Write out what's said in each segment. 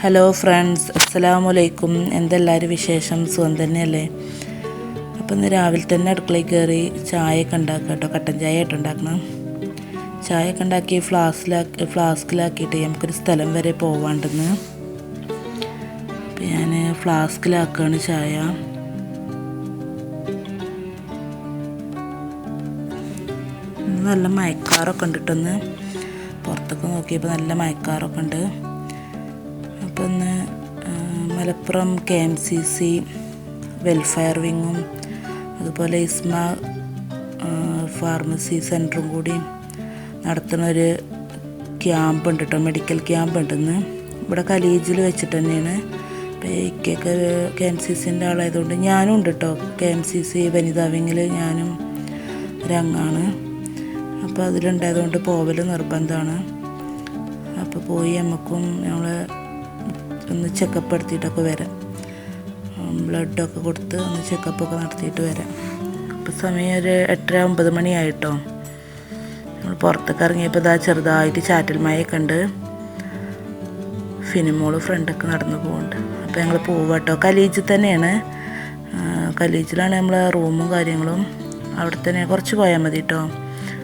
Hello friends അസ്സലാമലൈക്കും എന്തെല്ലാവരും വിശേഷം? സുഖം തന്നെയല്ലേ? അപ്പം ഇന്ന് രാവിലെ തന്നെ അടുക്കളയിൽ കയറി ചായയൊക്കെ ഉണ്ടാക്കുക കേട്ടോ. കട്ടൻ ചായ ആയിട്ട് ഉണ്ടാക്കണം ചായയൊക്കെ ഉണ്ടാക്കി ഫ്ലാസ്കിലാക്കി ഫ്ലാസ്കിലാക്കിയിട്ട് നമുക്കൊരു സ്ഥലം വരെ പോവാണ്ടെന്ന്. അപ്പം ഞാൻ ഫ്ലാസ്കിലാക്കുകയാണ് ചായ. നല്ല മയക്കാറൊക്കെ ഉണ്ട് കേട്ടൊന്ന് പുറത്തൊക്കെ നോക്കിയപ്പോൾ നല്ല മയക്കാറൊക്കെ ഉണ്ട്. അപ്പോൾ Malappuram K M C C welfare വിങ്ങും അതുപോലെ ഇസ്മ ഫാർമസി സെന്ററും കൂടി നടത്തുന്നൊരു ക്യാമ്പ് ഉണ്ട് കേട്ടോ മെഡിക്കൽ ക്യാമ്പ് ഉണ്ടെന്ന് ഇവിടെ കലീജിൽ വെച്ചിട്ട് തന്നെയാണ് അപ്പോൾ ഇക്കൊക്കെ കെ എം സി സിന്റെ ആളായതുകൊണ്ട് ഞാനും ഉണ്ട് കേട്ടോ കെ എം സി സി വനിതാ വിങ്ങിൽ ഞാനും ഒരംഗാണ് അപ്പോൾ അതിലുണ്ടായതുകൊണ്ട് പോവൽ നിർബന്ധമാണ് അപ്പോൾ പോയി നമുക്കും നമ്മൾ ഒന്ന് ചെക്കപ്പ് എടുത്തിട്ടൊക്കെ വരാം. ബ്ലഡൊക്കെ കൊടുത്ത് ഒന്ന് ചെക്കപ്പൊക്കെ നടത്തിയിട്ട് വരാം. അപ്പോൾ സമയം ഒരു എട്ടര ഒമ്പത് മണിയായിട്ടോ നമ്മൾ പുറത്തൊക്കെ ഇറങ്ങിയപ്പോൾ ഇതാ ചെറുതായിട്ട് ചാറ്റൽ മഴയൊക്കെ ഉണ്ട്. ഫിനിമോൾ ഫ്രണ്ടൊക്കെ നടന്നു പോകുന്നുണ്ട് അപ്പോൾ ഞങ്ങൾ പോവാട്ടോ. കലീജിൽ തന്നെയാണ്. കലീജിലാണ് നമ്മളെ റൂമും കാര്യങ്ങളും. അവിടെ തന്നെ കുറച്ച് പോയാൽ മതി കേട്ടോ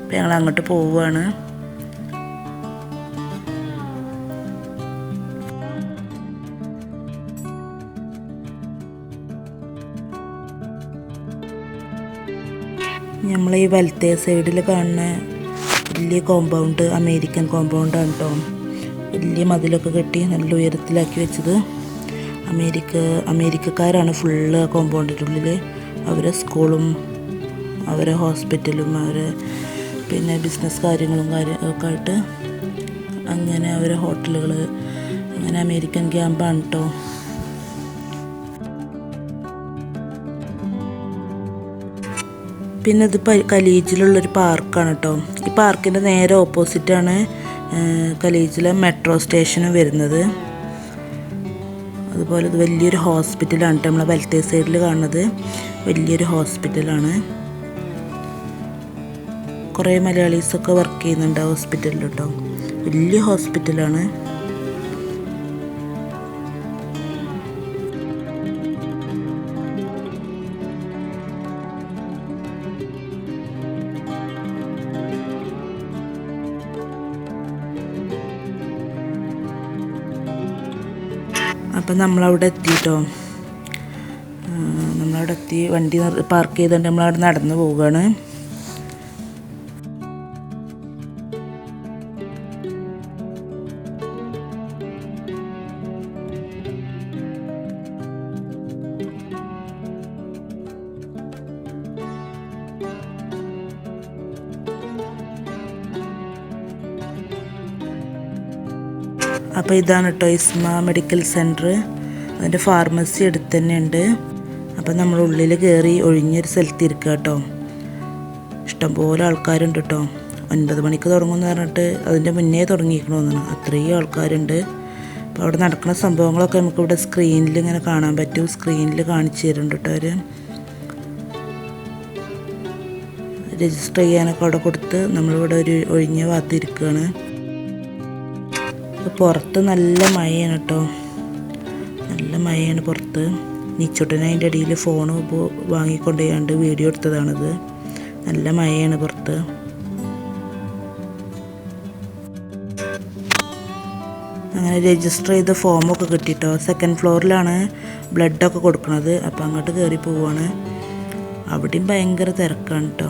അപ്പോൾ ഞങ്ങൾ അങ്ങോട്ട് പോവുകയാണ് നമ്മളെ ഈ വലത്തേ സൈഡിൽ കാണുന്ന വലിയ കോമ്പൗണ്ട് അമേരിക്കൻ കോമ്പൗണ്ടാണ് കേട്ടോ വലിയ മതിലൊക്കെ കെട്ടി നല്ല ഉയരത്തിലാക്കി വെച്ചത്. അമേരിക്ക അമേരിക്കക്കാരാണ് ഫുള്ള് കോമ്പൗണ്ടിന്റെ ഉള്ളിൽ അവരെ സ്കൂളും അവരെ ഹോസ്പിറ്റലും അവരെ പിന്നെ ബിസിനസ് കാര്യങ്ങളും കാര്യം ഒക്കെ ആയിട്ട് അങ്ങനെ അവരെ ഹോട്ടലുകൾ അങ്ങനെ അമേരിക്കൻ ക്യാമ്പാണ് കേട്ടോ പിന്നെ ഇത് കലീജിലുള്ളൊരു പാർക്കാണ് കേട്ടോ ഈ പാർക്കിന്റെ നേരെ ഓപ്പോസിറ്റാണ് കലീജിലെ മെട്രോ സ്റ്റേഷനും വരുന്നത്. അതുപോലെ ഇത് വലിയൊരു ഹോസ്പിറ്റലാണ് കേട്ടോ നമ്മളെ വലത്തേ സൈഡിൽ കാണുന്നത്. വലിയൊരു ഹോസ്പിറ്റലാണ്. കുറേ മലയാളീസൊക്കെ വർക്ക് ചെയ്യുന്നുണ്ട് ആ ഹോസ്പിറ്റലിൽ കേട്ടോ വലിയ ഹോസ്പിറ്റലാണ്. അപ്പം നമ്മളവിടെ എത്തിയിട്ടോ നമ്മളവിടെ എത്തി. വണ്ടി പാർക്ക് ചെയ്തുകൊണ്ട് നമ്മളവിടെ നടന്നു പോവുകയാണ്. അപ്പോൾ ഇതാണ് കേട്ടോ ഇസ്മ മെഡിക്കൽ സെന്റർ. അതിന്റെ ഫാർമസി അടുത്ത് തന്നെ ഉണ്ട്. അപ്പോൾ നമ്മൾ ഉള്ളിൽ കയറി ഒഴിഞ്ഞൊരു സ്ഥലത്ത് ഇരിക്കുക കേട്ടോ. ഇഷ്ടംപോലെ ആൾക്കാരുണ്ട് കേട്ടോ. ഒൻപത് മണിക്ക് തുടങ്ങുമെന്ന് പറഞ്ഞിട്ട് അതിന്റെ മുന്നേ തുടങ്ങിയിരിക്കണമെന്നാണ് അത്രയും ആൾക്കാരുണ്ട്. അപ്പോൾ അവിടെ നടക്കുന്ന സംഭവങ്ങളൊക്കെ നമുക്ക് ഇവിടെ സ്ക്രീനിൽ ഇങ്ങനെ കാണാൻ പറ്റും. സ്ക്രീനിൽ കാണിച്ചു തരുന്നുണ്ട് കേട്ടോ അവർ രജിസ്റ്റർ ചെയ്യാനൊക്കെ അവിടെ കൊടുത്ത് നമ്മളിവിടെ ഒരു ഒഴിഞ്ഞ ഭാഗത്ത് പുറത്ത് നല്ല മഴയാണ് കേട്ടോ. നല്ല മഴയാണ് പുറത്ത്. നിച്ചോട്ടനെ അതിന്റെ ഇടയിൽ ഫോൺ വാങ്ങിക്കൊണ്ടുപോയാണ്ട് വീഡിയോ എടുത്തതാണിത്. നല്ല മഴയാണ് പുറത്ത്. അങ്ങനെ രജിസ്റ്റർ ചെയ്ത ഫോമൊക്കെ കിട്ടിട്ടോ. സെക്കൻഡ് ഫ്ലോറിലാണ് ബ്ലഡൊക്കെ കൊടുക്കുന്നത് അപ്പോൾ അങ്ങോട്ട് കയറി പോവാണ്. അവിടെയും ഭയങ്കര തിരക്കാണ് കേട്ടോ.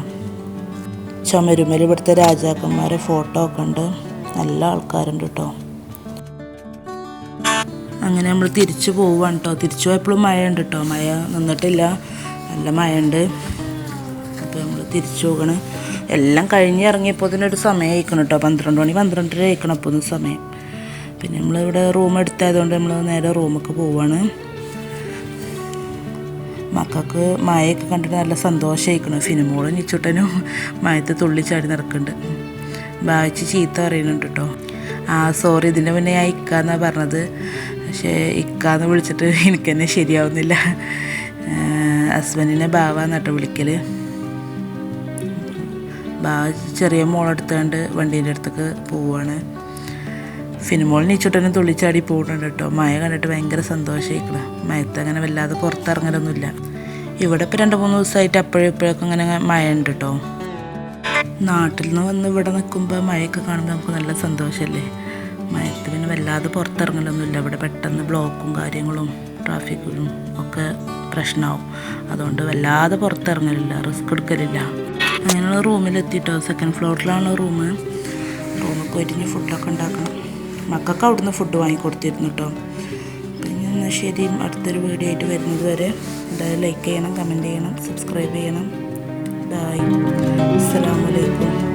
ചുമരുമൽ ഇവിടുത്തെ രാജാക്കന്മാരെ ഫോട്ടോ ഒക്കെ ഉണ്ട്. നല്ല ആൾക്കാരുണ്ട് കേട്ടോ. അങ്ങനെ നമ്മൾ തിരിച്ചു പോവുകയാണ് കേട്ടോ തിരിച്ചു പോയപ്പോഴും ഉണ്ട് കേട്ടോ മഴ നിന്നിട്ടില്ല. നല്ല മഴയുണ്ട്. അപ്പോൾ നമ്മൾ തിരിച്ചു പോകണം. എല്ലാം കഴിഞ്ഞ് ഇറങ്ങിയപ്പോൾ ഒരു സമയം ആയിക്കണം കേട്ടോ പന്ത്രണ്ട് മണി പന്ത്രണ്ടര ആയിക്കണം അപ്പോൾ സമയം. പിന്നെ നമ്മളിവിടെ റൂം എടുത്തായതുകൊണ്ട് നമ്മൾ നേരെ റൂമൊക്കെ പോവാണ്. മക്കൾക്ക് മഴയൊക്കെ കണ്ടിട്ട് നല്ല സന്തോഷമായിരിക്കണം സിനിമകളും നിച്ചുട്ടനും തുള്ളി തുള്ളിച്ചാടി നടക്കുന്നുണ്ട് ഭാവിച്ച് ചീത്ത പറയുന്നുണ്ട് കേട്ടോ ആ സോറി ഇതിന്റെ മുന്നേ ഞാൻ ഇക്കാന്നാണ് പറഞ്ഞത്. പക്ഷേ ഇക്കാന്ന് വിളിച്ചിട്ട് എനിക്ക് തന്നെ ശരിയാവുന്നില്ല ഹസ്ബൻഡിനെ ബാവ എന്നിട്ട് വിളിക്കൽ ബാവ ചെറിയ മോളെടുത്തുകൊണ്ട് വണ്ടീന്റെ അടുത്തേക്ക് പോവുകയാണ് ഫിനിമോൾ നീച്ചോട്ടനെ തുള്ളിച്ചാടി പോകുന്നുണ്ട് കേട്ടോ മഴ കണ്ടിട്ട് ഭയങ്കര സന്തോഷമായിക്കണം മയത്ത് അങ്ങനെ വല്ലാതെ പുറത്തിറങ്ങലൊന്നുമില്ല ഇവിടെ ഇപ്പോൾ രണ്ട് മൂന്ന് ദിവസമായിട്ട് അപ്പോഴും ഇപ്പോഴൊക്കെ അങ്ങനെ മഴ ഉണ്ട് കേട്ടോ നാട്ടിൽ നിന്ന് വന്ന് ഇവിടെ നിൽക്കുമ്പോൾ മഴയൊക്കെ കാണുമ്പോൾ നമുക്ക് നല്ല സന്തോഷമല്ലേ മഴത്ത് പിന്നെ വല്ലാതെ പുറത്തിറങ്ങലൊന്നുമില്ല. ഇവിടെ പെട്ടെന്ന് ബ്ലോക്കും കാര്യങ്ങളും ട്രാഫിക്കിലും ഒക്കെ പ്രശ്നമാവും. അതുകൊണ്ട് വല്ലാതെ പുറത്തിറങ്ങലില്ല റിസ്ക് എടുക്കലില്ല. അങ്ങനെയുള്ള റൂമിലെത്തിയിട്ടോ സെക്കൻഡ് ഫ്ലോറിലാണ് റൂം പോയിട്ട് ഇനി ഫുഡൊക്കെ ഉണ്ടാക്കണം. മക്കൾക്ക് അവിടുന്ന് ഫുഡ് വാങ്ങിക്കൊടുത്തിരുന്നു കേട്ടോ പിന്നെ എന്നാൽ ശരി അടുത്തൊരു വീഡിയോ ആയിട്ട് വരുന്നത് വരെ എന്തായാലും ലൈക്ക് ചെയ്യണം കമന്റ് ചെയ്യണം സബ്സ്ക്രൈബ് ചെയ്യണം. ബായ് അസ്സാം അലൈക്കും.